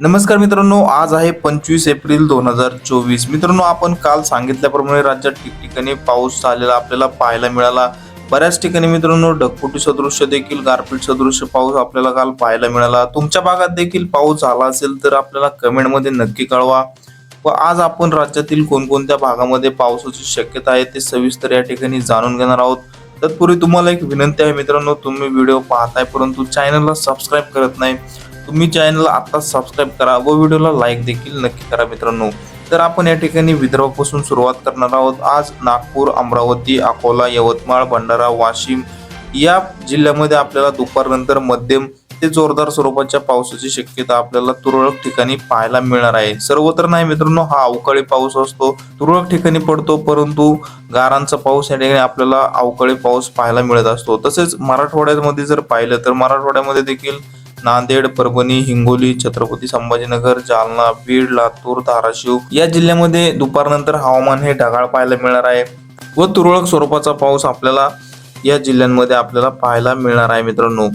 नमस्कार मित्रांनो आज आहे पंचवीस एप्रिल दोन हजार चोवीस. मित्रांनो आपण काल सांगितल्याप्रमाणे राज्यात ठिकठिकाणी पाऊस झालेला आपल्याला पाहायला मिळाला. बऱ्याच ठिकाणी मित्रांनो ढगफुटी सदृश्य देखील गारपीट सदृश्य पाऊस आपल्याला काल पाहायला मिळाला. तुमच्या भागात देखील पाऊस झाला असेल तर आपल्याला कमेंटमध्ये नक्की कळवा. व आज आपण राज्यातील कोणकोणत्या भागामध्ये पावसाची शक्यता आहे ते सविस्तर या ठिकाणी जाणून घेणार आहोत. तत्पूर्वी तुम्हाला एक विनंती आहे मित्रांनो तुम्ही व्हिडिओ पाहताय परंतु चॅनलला सबस्क्राईब करत नाही तुम्ही चॅनलला आत्ता सबस्क्राईब करा व व्हिडिओला लाईक देखील नक्की करा मित्रांनो. तर आपण या ठिकाणी विदर्भापासून सुरुवात करणार आहोत. आज नागपूर अमरावती अकोला यवतमाळ भंडारा वाशिम या जिल्ह्यामध्ये आपल्याला दुपारनंतर मध्यम ते जोरदार स्वरूपाच्या पावसाची शक्यता आपल्याला तुरळक ठिकाणी पाहायला मिळणार आहे. सर्वत्र नाही मित्रांनो हा अवकाळी पाऊस असतो. तुरळक ठिकाणी पडतो परंतु गारांचा पाऊस या ठिकाणी आपल्याला अवकाळी पाऊस पाहायला मिळत असतो. तसेच मराठवाड्यामध्ये जर पाहिलं तर मराठवाड्यामध्ये देखील नांदेड परभणी हिंगोली छत्रपती संभाजीनगर जालना बीड लातूर धाराशिव या जिल्ह्यामध्ये दुपारनंतर हवामान हे ढगाळ पाहायला मिळणार आहे व तुरळक स्वरूपाचा पाऊस आपल्याला या जिल्ह्यांमध्ये आपल्याला पाहायला मिळणार आहे मित्रांनो.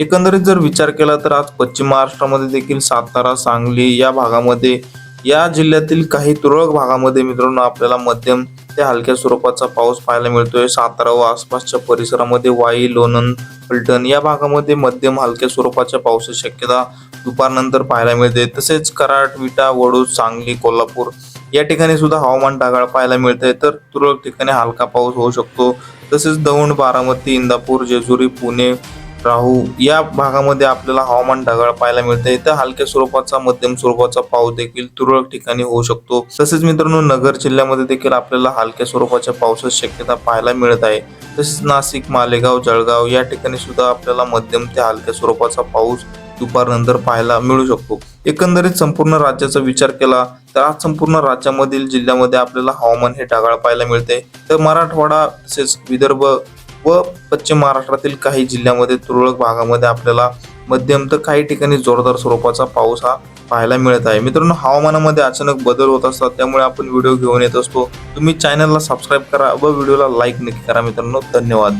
एकंदरीत जर विचार केला तर आज पश्चिम महाराष्ट्रामध्ये देखील सातारा सांगली या भागामध्ये या जिल्ह्यातील काही तुरळक भागामध्ये मित्रांनो आपल्याला मध्यम ते हलक्या स्वरूपाचा पाऊस पाहायला मिळतोय. सातारा व आसपासच्या परिसरामध्ये वाई लोणंद फलटण या भागामध्ये मध्यम हलक्या स्वरूपाच्या पावसाची शक्यता दुपारनंतर पाहायला मिळते. तसेच कराड विटा वडूज सांगली कोल्हापूर या ठिकाणी सुद्धा हवामान ढगाळ पाहायला मिळते. तर तुरळक ठिकाणी हलका पाऊस होऊ शकतो. तसेच दौंड बारामती इंदापूर जेजुरी पुणे राहू. या भागामध्ये आपल्याला हवामान ढगाळ पाहायला मिळते. इथं हलक्या स्वरूपाचा मध्यम स्वरूपाचा पाऊस देखील तुरळक ठिकाणी होऊ शकतो. तसेच मित्रांनो नगर जिल्ह्यामध्ये देखील आपल्याला हलक्या स्वरूपाच्या पावसाची शक्यता पाहायला मिळत आहे. तसेच नाशिक मालेगाव जळगाव या ठिकाणी सुद्धा आपल्याला मध्यम ते हलक्या स्वरूपाचा पाऊस दुपारनंतर पाहायला मिळू शकतो. एकंदरीत संपूर्ण राज्याचा विचार केला तर आज संपूर्ण राज्यामधील जिल्ह्यामध्ये आपल्याला हवामान हे ढगाळ पाहायला मिळते तर मराठवाडा तसेच विदर्भ व पश्चिम महाराष्ट्रातील काही जिल्ह्यामध्ये तुरळक भागामध्ये आपल्याला मध्यम तर काही ठिकाणी जोरदार स्वरूपाचा पाऊस हा पाहायला मिळत आहे. मित्रांनो हवामानामध्ये अचानक बदल होत असतात त्यामुळे आपण व्हिडिओ घेऊन येत असतो. तुम्ही चॅनलला सबस्क्राईब करा व व्हिडिओला लाईक नक्की करा मित्रांनो. धन्यवाद.